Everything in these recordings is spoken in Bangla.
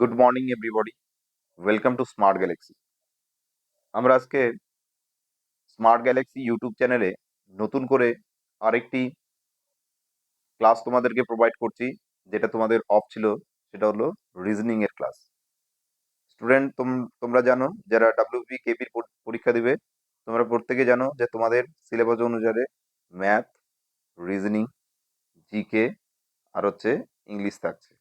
Good morning everybody welcome to smart galaxy আমরা আজকে স্মার্ট গ্যালাক্সি ইউটিউব চ্যানেলে নতুন করে আরেকটি ক্লাস তোমাদেরকে প্রোভাইড করছি, যেটা তোমাদের অফ ছিল, সেটা হলো রিজনিং এর ক্লাস স্টুডেন্ট তোমরা জানো, যারা ডাব্লিউপি কেপির পরীক্ষা দিবে, তোমরা প্রত্যেকে জানো যে তোমাদের সিলেবাস অনুসারে ম্যাথ রিজনিং জিকে আর হচ্ছে ইংলিশ থাকছে।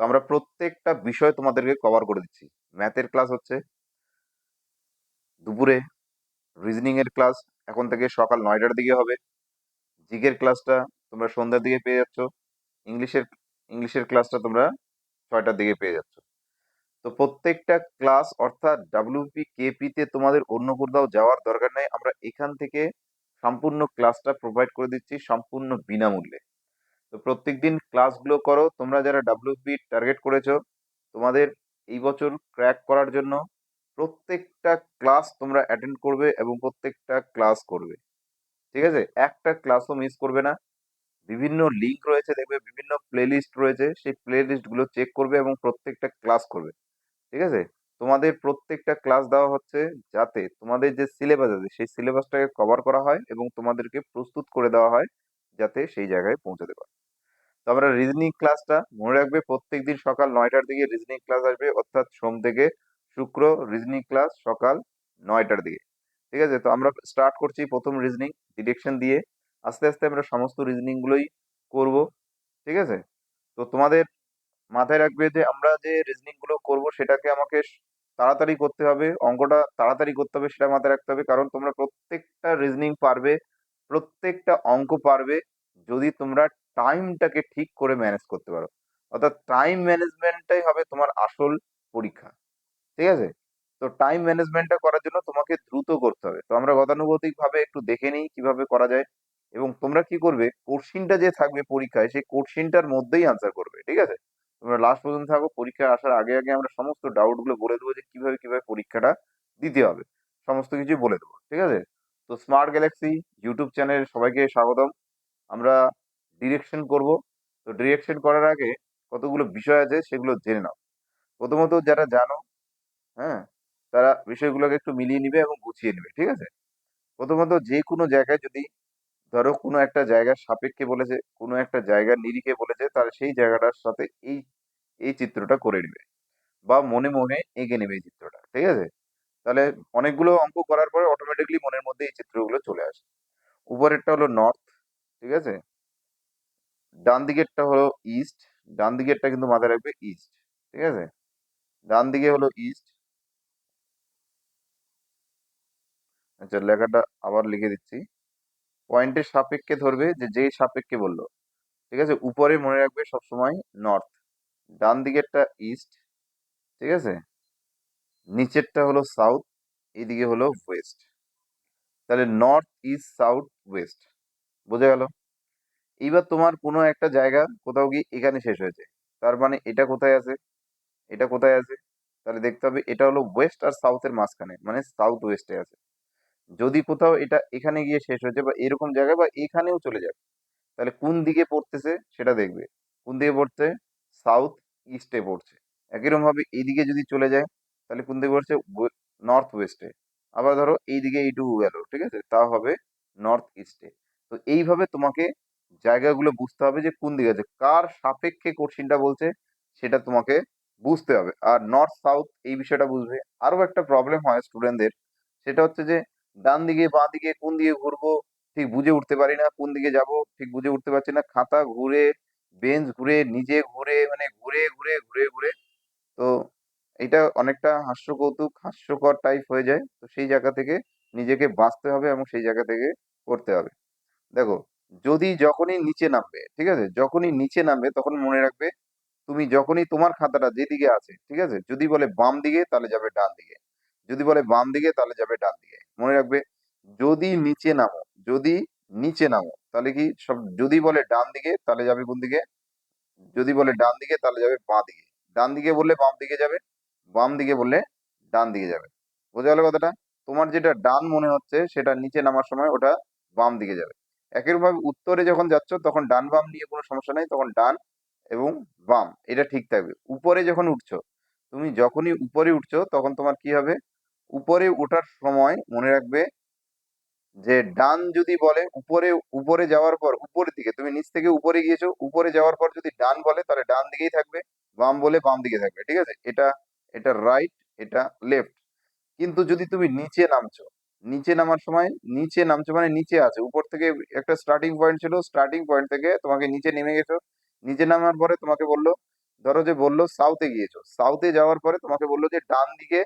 তো আমরা প্রত্যেকটা বিষয় তোমাদেরকে কভার করে দিচ্ছি। ম্যাথের ক্লাস হচ্ছে, দুপুরে রিজনিং এর ক্লাস এখন থেকে সকাল নয়টার দিকে হবে। জিকের ক্লাসটা তোমরা সন্ধ্যার দিকে পেয়ে যাচ্ছ। ইংলিশের ইংলিশের ক্লাসটা তোমরা ছয়টার দিকে পেয়ে যাচ্ছ। তো প্রত্যেকটা ক্লাস অর্থাৎ ডাব্লিউপি কেপিতে তোমাদের অন্য কোথাও যাওয়ার দরকার নেই। আমরা এখান থেকে সম্পূর্ণ ক্লাসটা প্রোভাইড করে দিচ্ছি সম্পূর্ণ বিনামূল্যে। তো প্রত্যেক দিন ক্লাসগুলো করো। তোমরা যারা ডাব্লিউপি টার্গেট করেছ, তোমাদের এই বছর ক্র্যাক করার জন্য প্রত্যেকটা ক্লাস তোমরা অ্যাটেন্ড করবে এবং প্রত্যেকটা ক্লাস করবে। ঠিক আছে? একটা ক্লাসও মিস করবে না। বিভিন্ন লিঙ্ক রয়েছে দেখবে, বিভিন্ন প্লেলিস্ট রয়েছে। সেই প্লেলিস্টগুলো চেক করবে এবং প্রত্যেকটা ক্লাস করবে। ঠিক আছে? তোমাদের প্রত্যেকটা ক্লাস দেওয়া হচ্ছে যাতে তোমাদের যে সিলেবাস আছে, সেই সিলেবাসটাকে কভার করা হয় এবং তোমাদেরকে প্রস্তুত করে দেওয়া হয় যাতে সেই জায়গায় পৌঁছাতে পারে। তো আমরা রিজনিং ক্লাসটা মনে রাখবে প্রত্যেক দিন সকাল নয়টার দিকে রিজনিং ক্লাস আসবে, অর্থাৎ সোম থেকে শুক্র রিজনিং ক্লাস সকাল নয়টার দিকে। ঠিক আছে? তো আমরা স্টার্ট করছি প্রথম রিজনিং ডিরেকশন দিয়ে। আস্তে আস্তে আমরা সমস্ত রিজনিংগুলোই করব। ঠিক আছে? তো তোমাদের মাথায় রাখবে যে আমরা যে রিজনিংগুলো করব সেটাকে আমাকে তাড়াতাড়ি করতে হবে, অঙ্কটা তাড়াতাড়ি করতে হবে সেটা মাথায় রাখতে হবে, কারণ তোমরা প্রত্যেকটা রিজনিং পারবে, প্রত্যেকটা অঙ্ক পারবে যদি তোমরা টাইমটাকে ঠিক করে ম্যানেজ করতে পারো। অর্থাৎ টাইম ম্যানেজমেন্টটাই হবে তোমার আসল পরীক্ষা। ঠিক আছে? তো টাইম ম্যানেজমেন্টটা করার জন্য তোমাকে দ্রুত করতে হবে। তো আমরা গতানুগতিক ভাবে একটু দেখে নিই কীভাবে করা যায় এবং তোমরা কি করবে? কোশ্চিনটা যে থাকবে পরীক্ষায়, সেই কোশ্চিনটার মধ্যেই আনসার করবে। ঠিক আছে? তোমরা লাস্ট পর্যন্ত থাকো, পরীক্ষায় আসার আগে আগে আমরা সমস্ত ডাউটগুলো বলে দেবো যে কীভাবে কীভাবে পরীক্ষাটা দিতে হবে। সমস্ত কিছু বলে দেবো। ঠিক আছে? তো স্মার্ট গ্যালাক্সি ইউটিউব চ্যানেল সবাইকে স্বাগতম। আমরা ডিরেকশন করব। তো ডিরেকশন করার আগে কতগুলো বিষয় আছে সেগুলো জেনে নাও। প্রথমত যারা জানো হ্যাঁ তারা বিষয়গুলোকে একটু মিলিয়ে নিবে এবং গুছিয়ে নেবে, ঠিক আছে? প্রথমত যে কোনো জায়গায় যদি ধরো কোনো একটা জায়গার সাপেক্ষে বলেছে, কোনো একটা জায়গার নিরিখে বলেছে, তাহলে সেই জায়গাটার সাথে এই এই চিত্রটা করে নেবে। বা মনে মনে এঁকে নেবে এই চিত্রটা, ঠিক আছে? তাহলে অনেকগুলো অঙ্ক করার পরে অটোমেটিকলি মনের মধ্যে এই চিত্রগুলো চলে আসে। উপরেরটা হলো নর্থ ঠিক আছে? ডান দিকেরটা হলো ইস্ট ডান দিকেরটা কিন্তু মাথায় রাখবে ইস্ট ঠিক আছে? ডান দিকে হলো ইস্ট আচ্ছা লেখাটা আবার লিখে দিচ্ছি। পয়েন্টের সাপেক্ষে ধরবে যে, যেই সাপেক্ষে বলল, ঠিক আছে? উপরে মনে রাখবে সবসময় নর্থ ডান দিকেরটা ইস্ট ঠিক আছে? নিচেরটা হলো সাউথ এইদিকে হলো ওয়েস্ট তাহলে নর্থ ইস্ট সাউথ ওয়েস্ট বোঝা গেল? এইবার তোমার কোনো একটা জায়গা কোথাও গিয়ে এখানে শেষ হয়েছে। তার মানে এটা কোথায় আছে? এটা কোথায় আছে? তাহলে দেখতে হবে এটা হলো ওয়েস্ট আর সাউথের মাঝখানে মানে সাউথ ওয়েস্টে আছে। যদি কোথাও এটা এখানে গিয়ে শেষ হয়েছে বা এরকম জায়গায় বা এখানেও চলে যাবে, তাহলে কোন দিকে পড়তেছে সেটা দেখবে। কোন দিকে পড়ছে? সাউথ ইস্টে পড়ছে। একইরকম ভাবে এইদিকে যদি চলে যায়, তাহলে কোন দিকে পড়ছে? নর্থ ওয়েস্টে আবার ধরো এইদিকে এইটুকু গেল, ঠিক আছে? তা হবে নর্থ ইস্টে তো এইভাবে তোমাকে জায়গাগুলো বুঝতে হবে যে কোন দিকে আছে। কার সাপেক্ষে কোশ্চিনটা বলছে সেটা তোমাকে বুঝতে হবে। আর নর্থ সাউথ এই বিষয়টা বুঝবে। আরও একটা প্রবলেম হয় স্টুডেন্টদের সেটা হচ্ছে যে ডান দিকে, বাঁ দিকে, কোন দিকে ঘুরবো ঠিক বুঝে উঠতে পারি না, কোন দিকে যাব ঠিক বুঝে উঠতে পারছি না। খাতা ঘুরে বেঞ্চ ঘুরে, নিজে ঘুরে মানে ঘুরে ঘুরে ঘুরে ঘুরে। তো এটা অনেকটা হাস্য কৌতুক হাস্যকর টাইপ হয়ে যায়। তো সেই জায়গা থেকে নিজেকে বাঁচতে হবে এবং সেই জায়গা থেকে করতে হবে। দেখো যদি যখনই নিচে নামবে, ঠিক আছে? যখনই নিচে নামবে, তখন মনে রাখবে তুমি যখনই তোমার খাতাটা যেদিকে আছে, ঠিক আছে? যদি বলে বাম দিকে, তাহলে যাবে ডান দিকে। যদি বলে বাম দিকে, তাহলে যাবে ডান দিকে। মনে রাখবে, যদি নিচে নামো, যদি নিচে নামো, তাহলে কি সব, যদি বলে ডান দিকে, তাহলে যাবে কোন দিকে? যদি বলে ডান দিকে, তাহলে যাবে বাঁ দিকে। ডান দিকে বললে বাম দিকে যাবে, বাম দিকে বললে ডান দিকে যাবে। বোঝা গেল কথাটা? তোমার যেটা ডান মনে হচ্ছে, সেটা নিচে নামার সময় ওটা বাম দিকে যাবে। একইভাবে উত্তরে যখন যাচ্ছ, তখন ডান বাম নিয়ে কোনো সমস্যা নেই, তখন ডান এবং বাম, এটা ঠিক থাকবে। উপরে যখন উঠছো, তুমি যখনই উপরে উঠছো, তখন তোমার কি হবে? উপরে ওঠার সময় মনে রাখবে যে ডান যদি বলে উপরে উপরে যাওয়ার পর, উপরের দিকে, তুমি নিচ থেকে উপরে গিয়েছো, উপরে যাওয়ার পর যদি ডান বলে, তাহলে ডান দিকেই থাকবে, বাম বলে বাম দিকে থাকবে, ঠিক আছে? এটা এটা রাইট এটা লেফট কিন্তু যদি তুমি নিচে নামছো নিচে নামার সময়, নিচে নামছে মানে নিচে আছে। উপর থেকে একটা স্টার্টিং পয়েন্ট ছিল স্টার্টিং পয়েন্ট থেকে তোমাকে নিচে নেমে গেছো। নিচে নামার পরে তোমাকে বলল, ধরো যে বলল সাউথে গিয়েছো। সাউথে যাওয়ার পরে তোমাকে বলল যে ডান দিকে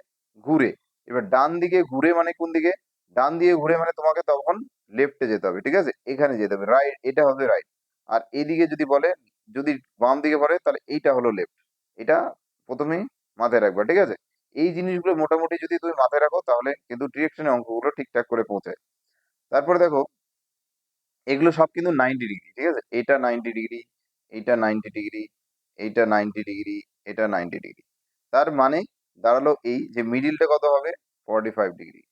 ঘুরে। এবার ডান দিকে ঘুরে মানে কোন দিকে? ডান দিয়ে ঘুরে মানে তোমাকে তখন লেফটে যেতে হবে, ঠিক আছে? এখানে যেতে হবে রাইট এটা হবে রাইট আর এদিকে যদি বলে, যদি বাম দিকে পড়ে, তাহলে এইটা হলো লেফট এটা প্রথমেই মাথায় রাখবা, ঠিক আছে? এই জিনিসগুলো মোটামুটি যদি তুমি মাথায় রাখো, তাহলে কিন্তু ডিরেকশনের অঙ্কগুলো ঠিকঠাক করে পৌঁছায়। তারপরে দেখো, এগুলো সব কিন্তু নাইনটি ডিগ্রি ঠিক আছে? এটা নাইনটি ডিগ্রি এইটা নাইনটি ডিগ্রি এইটা নাইনটি ডিগ্রি এটা নাইনটি ডিগ্রি তার মানে দাঁড়াল এই যে মিডিলটা কত হবে? ফর্টি ফাইভ ডিগ্রি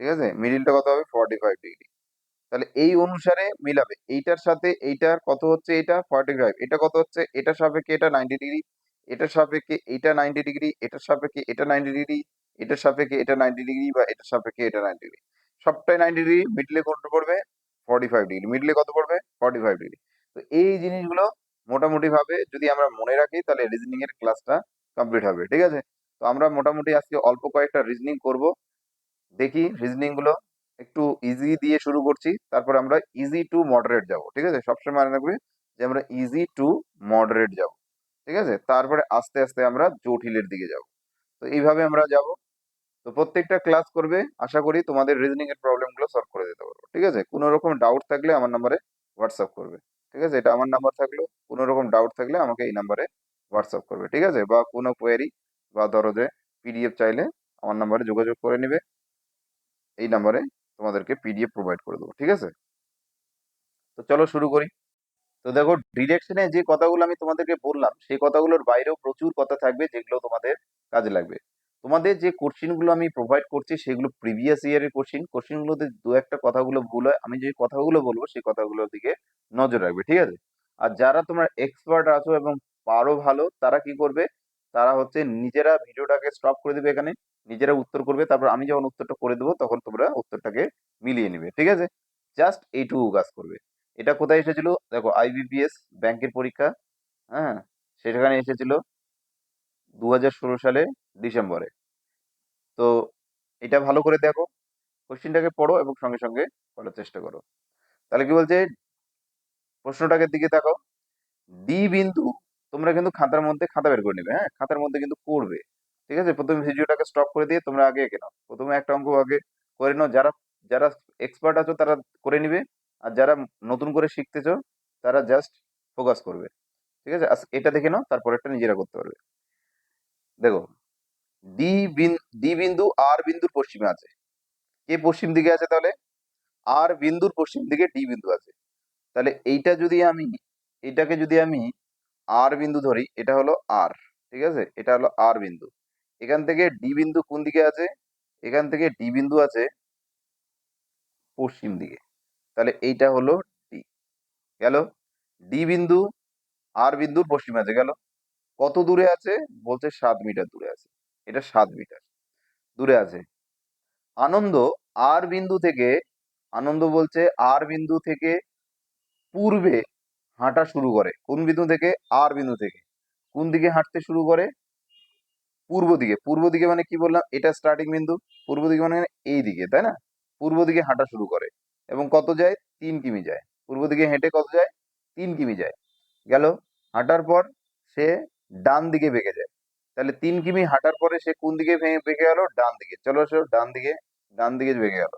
ঠিক আছে? মিডিলটা কত হবে? ফর্টি ফাইভ ডিগ্রি তাহলে এই অনুসারে মিলাবে। এইটার সাথে এইটার কত হচ্ছে এটা? ফর্টি ফাইভ এটা কত হচ্ছে? এটার সাপেক্ষে এটা নাইনটি ডিগ্রি এটার সাপেক্ষে এটা নাইনটি ডিগ্রি এটার সাপেক্ষে এটা নাইনটি ডিগ্রি এটার সাপেক্ষে এটা নাইনটি ডিগ্রি বা এটার সাপেক্ষে এটা নাইনটি ডিগ্রি সবটাই নাইনটি ডিগ্রি মিডলে কত পড়বে? ফর্টি ফাইভ ডিগ্রি মিডলে কত পড়বে? ফর্টি ফাইভ ডিগ্রি তো এই জিনিসগুলো মোটামুটি ভাবে যদি আমরা মনে রাখি, তাহলে রিজনিং এর ক্লাসটা কমপ্লিট হবে, ঠিক আছে? তো আমরা মোটামুটি আজকে অল্প কয়েকটা রিজনিং করব। দেখি রিজনিংগুলো একটু ইজি দিয়ে শুরু করছি, তারপর আমরা ইজি টু মডারেট যাব, ঠিক আছে? সবসময় মনে রাখবে যে আমরা ইজি টু মডারেট যাব। ঠিক আছে? তারপরে আস্তে আস্তে আমরা জটিলের দিকে যাব। তো এইভাবে আমরা যাব। তো প্রত্যেকটা ক্লাস করবে, আশা করি তোমাদের রিজনিং এর প্রবলেমগুলো সলভ করে দিতে পারব। ঠিক আছে? কোনো রকম ডাউট থাকলে আমার নাম্বারে হোয়াটসঅ্যাপ করবে। ঠিক আছে? এটা আমার নাম্বার থাকল। কোনো রকম ডাউট থাকলে আমাকে এই নাম্বারে হোয়াটসঅ্যাপ করবে। ঠিক আছে? বা কোনো কোয়েরি বা ধরো যে পিডিএফ চাইলে আমার নাম্বারে যোগাযোগ করে নেবে। এই নাম্বারে তোমাদেরকে পিডিএফ প্রোভাইড করে দেবো। ঠিক আছে? তো চলো শুরু করি। তো দেখো ডিরেকশনে যে কথাগুলো আমি তোমাদেরকে বললাম, সেই কথাগুলোর বাইরেও প্রচুর কথা থাকবে যেগুলো তোমাদের কাজে লাগবে। তোমাদের যে কোশ্চিনগুলো আমি প্রোভাইড করছি, সেগুলো প্রিভিয়াস ইয়ারের কোশ্চিন কোশ্চিনগুলোতে দু একটা কথাগুলো ভুল হয়, আমি যে কথাগুলো বলব, সেই কথাগুলোর দিকে নজর রাখবে, ঠিক আছে? আর যারা তোমরা এক্সপার্ট আছো এবং পারো ভালো, তারা কি করবে? তারা হচ্ছে নিজেরা ভিডিওটাকে স্টপ করে দেবে এখানে, নিজেরা উত্তর করবে, তারপর আমি যখন উত্তরটা করে দেবো, তখন তোমরা উত্তরটাকে মিলিয়ে নিবে, ঠিক আছে? জাস্ট এইটুকু কাজ করবে। এটা কোথায় এসেছিল? দেখো আইবিপিএস ব্যাংকের পরীক্ষা হ্যাঁ? সেখানে এসেছিল দু হাজার ষোলো সালে ডিসেম্বরে। তো এটা ভালো করে দেখো কোশ্চিনটাকে পড়ো এবং সঙ্গে সঙ্গে করার চেষ্টা করো। তাহলে কি বলছে? প্রশ্নটাকে দিকে তাকাও। ডি বিন্দু তোমরা কিন্তু খাতার মধ্যে খাতা বের করে নেবে হ্যাঁ? খাতার মধ্যে কিন্তু করবে, ঠিক আছে? প্রথমে ভিডিওটাকে স্টপ করে দিয়ে তোমরা আগে এঁকে নাও। প্রথমে একটা অঙ্ক আগে করে নাও। যারা যারা এক্সপার্ট আছো তারা করে নিবে। আর যারা নতুন করে শিখতেছো, তারা জাস্ট ফোকাস করবে। ঠিক আছে? আজ এটা দেখে নাও তারপর একটা নিজেরা করতে পারবে। দেখো ডি ডি বিন্দু আর বিন্দুর পশ্চিমে আছে। কে পশ্চিম দিকে আছে তাহলে? আর বিন্দুর পশ্চিম দিকে ডি বিন্দু আছে। তাহলে এইটা যদি আমি, এটাকে যদি আমি আর বিন্দু ধরি, এটা হলো আর ঠিক আছে? এটা হলো আর বিন্দু। এখান থেকে ডি বিন্দু কোন দিকে আছে? এখান থেকে ডি বিন্দু আছে পশ্চিম দিকে। তাহলে এইটা হলো ডি গেল? ডি বিন্দু আর বিন্দুর পশ্চিমে আছে, গেল? কত দূরে আছে? বলছে সাত মিটার দূরে আছে। এটা সাত মিটার। দূরে আছে। আনন্দ আর বিন্দু থেকে, আনন্দ বলছে আর বিন্দু থেকে পূর্বে হাঁটা শুরু করে। কোন বিন্দু থেকে? আর বিন্দু থেকে। কোন দিকে হাঁটতে শুরু করে? পূর্ব দিকে। পূর্ব দিকে মানে কি বললাম? এটা স্টার্টিং বিন্দু। পূর্ব দিকে মানে এই দিকে, তাই না? পূর্ব দিকে হাঁটা শুরু করে। এবং কত যায়? তিন কিমি যায়। পূর্ব দিকে হেঁটে কত যায়? তিন কিমি যায়। গেল, হাঁটার পর সে ডান দিকে বেঁকে যায়। তাহলে তিন কিমি হাঁটার পরে সে কোন দিকে ভেঙে, বেঁকে গেল? ডান দিকে। চলো সে ডান দিকে ডান দিকে বেঁকে গেল।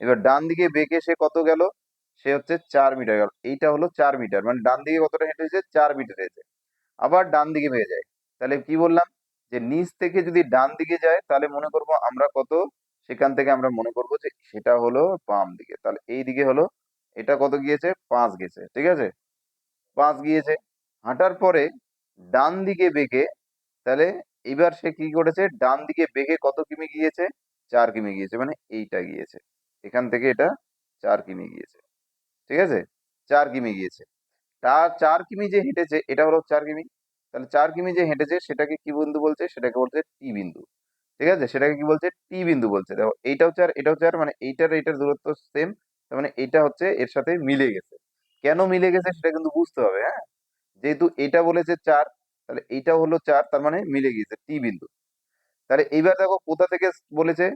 এবার ডান দিকে বেঁকে সে কত গেল? সে হচ্ছে চার মিটার গেল। এইটা হলো চার মিটার। মানে ডান দিকে কতটা হেঁটেছে চার মিটার হেঁটে আবার ডান দিকে বেয়ে যায়। তাহলে কি বললাম? যে নিচ থেকে যদি ডান দিকে যায়, তাহলে মনে করব আমরা কত? সেখান থেকে আমরা মনে করব যে সেটা হলো বাম দিকে। তাহলে এই দিকে হলো, এটা কত গিয়েছে? পাঁচ গেছে ঠিক আছে? পাঁচ গিয়েছে। হাঁটার পরে ডান দিকে বেঁকে, তাহলে এবার সে কি করেছে? ডান দিকে বেঁকে কত কিমি গিয়েছে? চার কিমি গিয়েছে মানে এইটা গিয়েছে। এখান থেকে এটা চার কিমি গিয়েছে, ঠিক আছে? চার কিমি গিয়েছে। তার চার কিমি যে হেঁটেছে, এটা হলো চার কিমি। তাহলে চার কিমি যে হেঁটেছে, সেটাকে কি বিন্দু বলছে? সেটাকে বলছে টি বিন্দু। ঠিক আছে? সেটাকে কি বলছে? টি বিন্দু বলছে। দেখো, এইটা হচ্ছে আর এটা হচ্ছে আর মানে এইটার এইটার দূরত্ব সেম তার মানে এটা হচ্ছে এর সাথে মিলে গেছে। কেন মিলে গেছে সেটা কিন্তু বুঝতে হবে হ্যাঁ? যেহেতু এটা বলেছে চার, তাহলে এইটা হলো চার, তার মানে মিলে গিয়েছে টি বিন্দু। তাহলে এইবার দেখো কোথা থেকে বলেছে?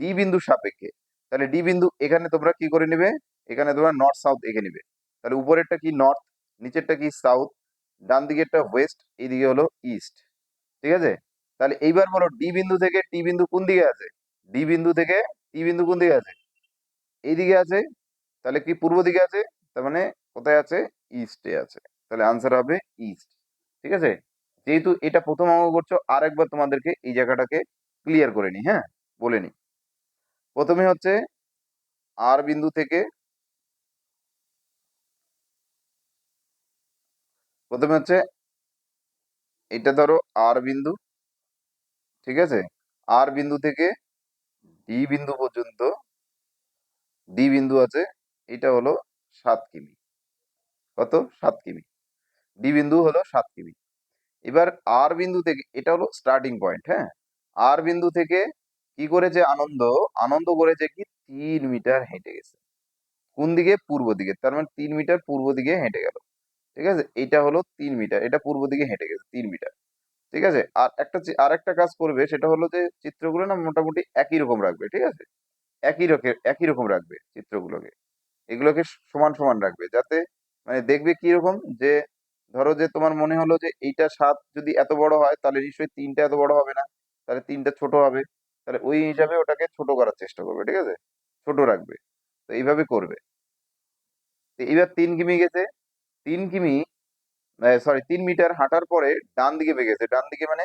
ডি বিন্দু সাপেক্ষে। তাহলে ডি বিন্দু এখানে তোমরা কি করে নেবে? এখানে তোমরা নর্থ সাউথ এঁকে নেবে। তাহলে উপরেরটা কি নর্থ নিচেরটা কি সাউথ ডান দিকেরটা ওয়েস্ট এইদিকে হলো ইস্ট ঠিক আছে? তাহলে এইবার বলো ডি বিন্দু থেকে টি বিন্দু কোন দিকে আছে? ডি বিন্দু থেকে টি বিন্দু কোন দিকে আছে? এইদিকে আছে, তাহলে কি পূর্ব দিকে আছে? তার মানে কোথায় আছে? ইস্টে আছে। তাহলে আনসার হবে ইস্ট ঠিক আছে? যেহেতু এটা প্রথম অঙ্গ করছ, আরেকবার তোমাদেরকে এই জায়গাটাকে ক্লিয়ার করে নি হ্যাঁ? বলে নি। প্রথমে হচ্ছে আর বিন্দু থেকে প্রথমে হচ্ছে এটা ধরো আর বিন্দু ঠিক আছে? আর বিন্দু থেকে ডি বিন্দু পর্যন্ত ডি বিন্দু আছে, এটা হলো সাত কিমি। কত? সাত কিমি। ডি বিন্দু হলো সাত কিমি। এবার আর বিন্দু থেকে, এটা হলো স্টার্টিং পয়েন্ট হ্যাঁ? আর বিন্দু থেকে কি করেছে আনন্দ? আনন্দ করেছে কি? তিন মিটার হেঁটে গেছে। কোন দিকে? পূর্ব দিকে। তার মানে তিন মিটার পূর্ব দিকে হেঁটে গেল। ঠিক আছে? এটা হলো তিন মিটার, এটা পূর্ব দিকে হেঁটে গেছে, তিন মিটার। ঠিক আছে? আর একটা আর একটা কাজ করবে, সেটা হলো যে, চিত্রগুলো না মোটামুটি একই রকম রাখবে, ঠিক আছে? একই রকম একই রকম রাখবে চিত্রগুলোকে। এগুলোকে সমান সমান রাখবে, যাতে মানে দেখবে কি রকম যে, ধরো যে, তোমার মনে হলো যে, এইটা সাত যদি এত বড় হয়, তাহলে নিশ্চয়ই তিনটা এত বড় হবে না, তাহলে তিনটা ছোট হবে, তাহলে ওই হিসাবে ওটাকে ছোট করার চেষ্টা করবে, ঠিক আছে? ছোট রাখবে। তো এইভাবে করবে। তো এবার তিন কিমি গেছে, তিন কিমি সরি তিন মিটার হাঁটার পরে ডান দিকে বেগেছে ডান দিকে মানে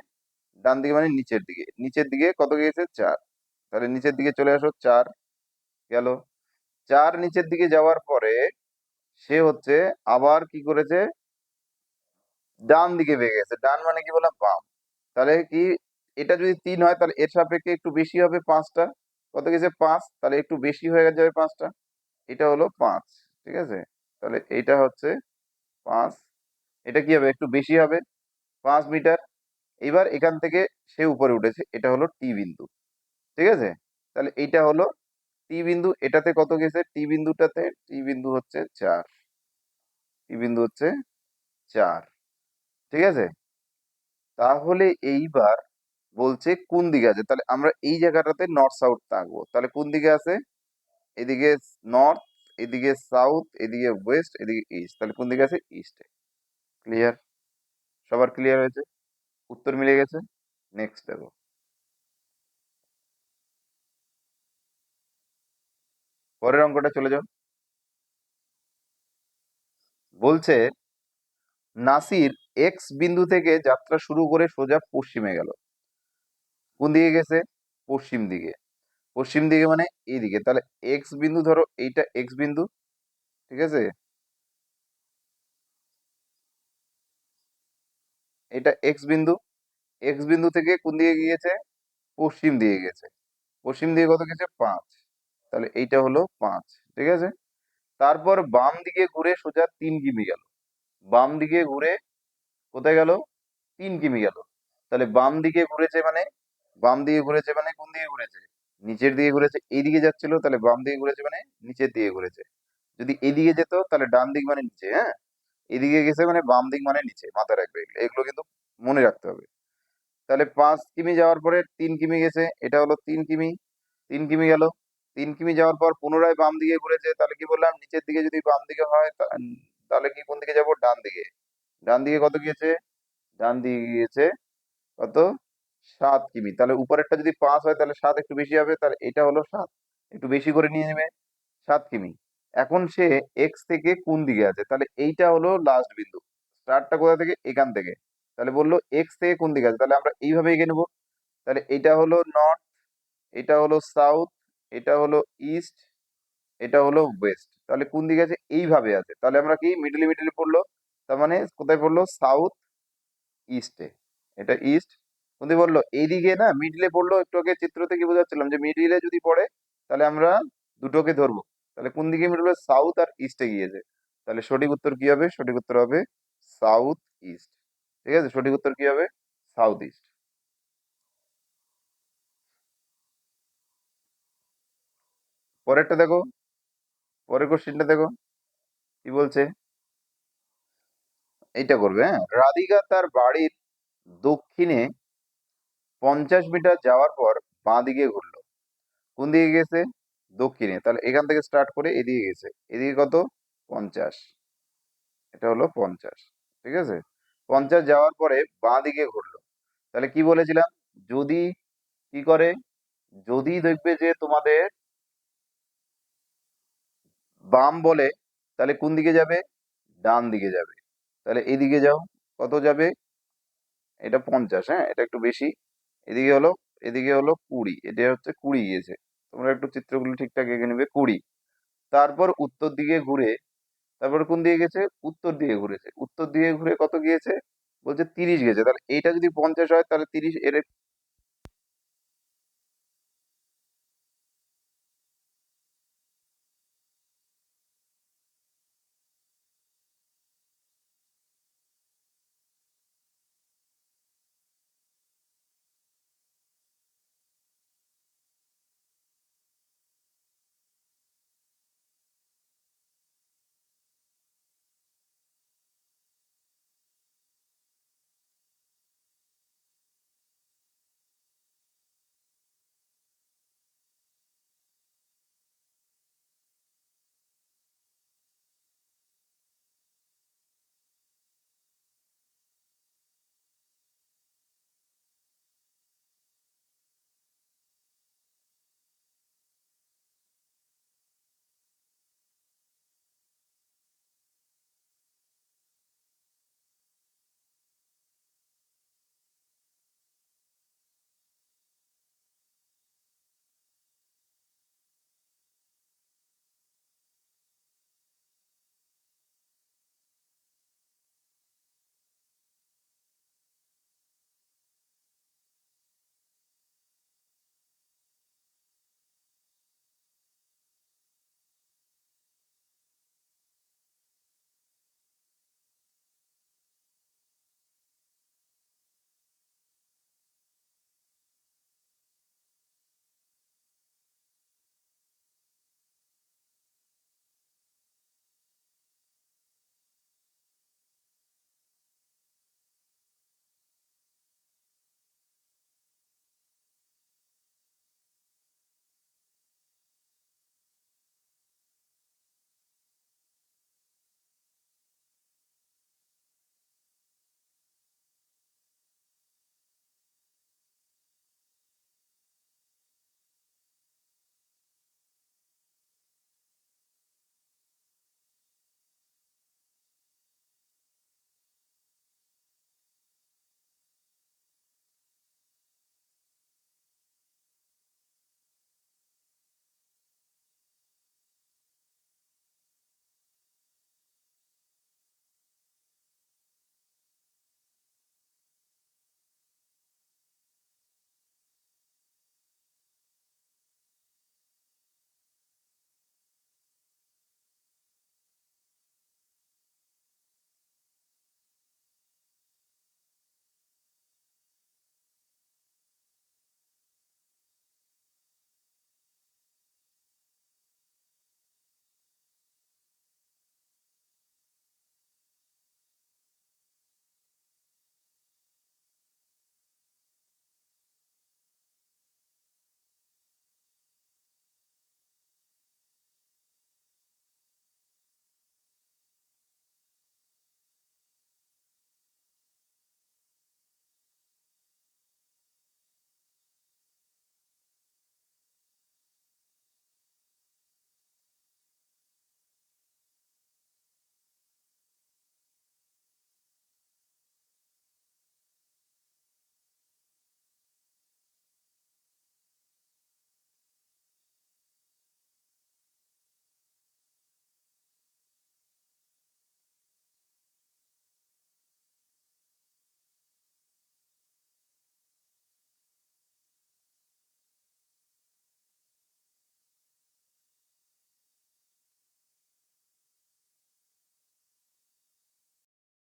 ডান দিকে মানে নিচের দিকে। নিচের দিকে কত গেছে চার। তাহলে নিচের দিকে চলে আসো, চার গেল। চার নিচের দিকে যাওয়ার পরে সে হচ্ছে আবার কি করেছে? ডান দিকে বেগে গেছে। ডান মানে কি বললাম? বাম। তাহলে কি এটা যদি তিন হয়, তাহলে এর সাপেক্ষে একটু বেশি হবে পাঁচটা। কত গেছে? পাঁচ। তাহলে একটু বেশি হয়ে যাবে পাঁচটা। এটা হলো পাঁচ। ঠিক আছে? তাহলে এইটা হচ্ছে পাঁচ এটা কি হবে? একটু বেশি হবে, পাঁচ মিটার। এবার এখান থেকে সে উপরে উঠেছে, এটা হলো টি বিন্দু। ঠিক আছে? তাহলে এইটা হলো টি বিন্দু, এটাতে কত গেছে? টি বিন্দুটাতে টি বিন্দু হচ্ছে চার। টি বিন্দু হচ্ছে চার। ঠিক আছে? তাহলে এইবার বলছে কোন দিকে আছে? তাহলে আমরা এই জায়গাটাতে নর্থ সাউথ থাকব। তাহলে কোন দিকে আছে? এদিকে নর্থ এদিকে সাউথ এদিকে ওয়েস্ট এদিকে ইস্ট তাহলে কোন দিকে আছে? ইস্টে ক্লিয়ার সবার ক্লিয়ার হয়েছে? উত্তর মিলে গেছে? নেক্সট দেখো। পরের অঙ্কটা চলে যাও। বলছে, নাসির এক্স বিন্দু থেকে যাত্রা শুরু করে সোজা পশ্চিমে গেল। কোন দিকে গেছে? পশ্চিম দিকে। পশ্চিম দিকে মানে এই দিকে। তাহলে এক্স বিন্দু ধরো, এইটা এক্স বিন্দু, ঠিক আছে? এটা এক্স বিন্দু। এক্স বিন্দু থেকে কোন দিকে গিয়েছে? পশ্চিম দিকে গেছে পশ্চিম দিকে কত গেছে পাঁচ। তাহলে এইটা হলো পাঁচ, ঠিক আছে? তারপর বাম দিকে ঘুরে সোজা তিন কিমি গেল। বাম দিকে ঘুরে কোথায় গেল? তিন কিমি গেল। তাহলে বাম দিকে ঘুরেছে মানে? বাম দিকে ঘুরেছে মানে কোন দিকে ঘুরেছে? নিচের দিকে ঘুরেছে এইদিকে যাচ্ছিল, তাহলে বাম দিকে ঘুরেছে মানে নিচের দিকে ঘুরেছে। যদি এদিকে যেত, তাহলে ডান দিক মানে নিচে হ্যাঁ? এদিকে গেছে মানে বাম দিক মানে নিচে মাথায় রাখবে এগুলো এগুলো কিন্তু মনে রাখতে হবে। তাহলে পাঁচ কিমি যাওয়ার পরে তিন কিমি গেছে, এটা হলো তিন কিমি তিন কিমি গেল। তিন কিমি যাওয়ার পর পুনরায় বাম দিকে ঘুরেছে, তাহলে কি বললাম, নিচের দিকে যদি বাম দিকে হয় তাহলে কি কোন দিকে যাব? ডান দিকে। ডান দিকে কত গিয়েছে? ডান দিকে গিয়েছে কত? সাত কিমি। তাহলে উপরেরটা যদি পাঁচ হয়, তাহলে সাত একটু বেশি হবে, তাহলে এটা হলো সাত। একটু বেশি করে নিয়ে নেবে, সাত কিমি। এখন সে এক্স থেকে কোন দিকে আছে? তাহলে এইটা হলো লাস্ট বিন্দু। স্টার্টটা কোথা থেকে? এখান থেকে। তাহলে বলল এক্স থেকে কোন দিকে আছে? তাহলে আমরা এইভাবে এগিয়ে নেব। তাহলে এটা হলো নর্থ এটা হলো সাউথ এটা হলো ইস্ট এটা হলো ওয়েস্ট তাহলে কোন দিকে আছে? এইভাবে আছে। তাহলে আমরা কি মিডলে মিডলে পড়ল? তার মানে কোথায় পড়ল? সাউথ ইস্টে এটা ইস্ট কোন দিকে বলল এইদিকে না মিডলে পড়ল। একটু আগে চিত্র থেকে বোঝাচ্ছিলাম যে মিডিলে যদি পড়ে, তাহলে আমরা দুটোকে ধরবো। তাহলে কোন দিকে মিডলে সাউথ আর ইস্টে গিয়েছে। তাহলে সঠিক উত্তর কি হবে? সঠিক উত্তর হবে সাউথ ইস্ট ঠিক আছে? সঠিক উত্তর কি হবে? সাউথ ইস্ট পরেরটা দেখো। পরের কোশ্চেনটা দেখো। কি বলছে? এইটা করবে হ্যাঁ? রাধিকা তার বাড়ির দক্ষিণে পঞ্চাশ মিটার যাওয়ার পর বাঁ দিকে ঘুরলো। কোন দিকে গেছে দক্ষিণে। তাহলে এখান থেকে স্টার্ট করে এদিকে গেছে। এদিকে কত? পঞ্চাশ। এটা হলো পঞ্চাশ, ঠিক আছে? পঞ্চাশ যাওয়ার পরে বাঁ দিকে ঘুরলো। তাহলে কি বলেছিলাম? যদি কি করে? যদি দেখবে যে তোমাদের বাম বলে, তাহলে কোন দিকে যাবে? ডান দিকে যাবে। তাহলে এদিকে যাও, কত যাবে? এটা পঞ্চাশ হ্যাঁ? এটা একটু বেশি। এদিকে হলো এদিকে হলো কুড়ি। এটা হচ্ছে কুড়ি গিয়েছে। তোমরা একটু চিত্রগুলো ঠিকঠাক এঁকে নেবে। কুড়ি। তারপর উত্তর দিকে ঘুরে, তারপর কোন দিকে গেছে? উত্তর দিকে ঘুরেছে। উত্তর দিকে ঘুরে কত গিয়েছে? বলছে তিরিশ গেছে। তাহলে এইটা যদি পঞ্চাশ হয়, তাহলে তিরিশ এর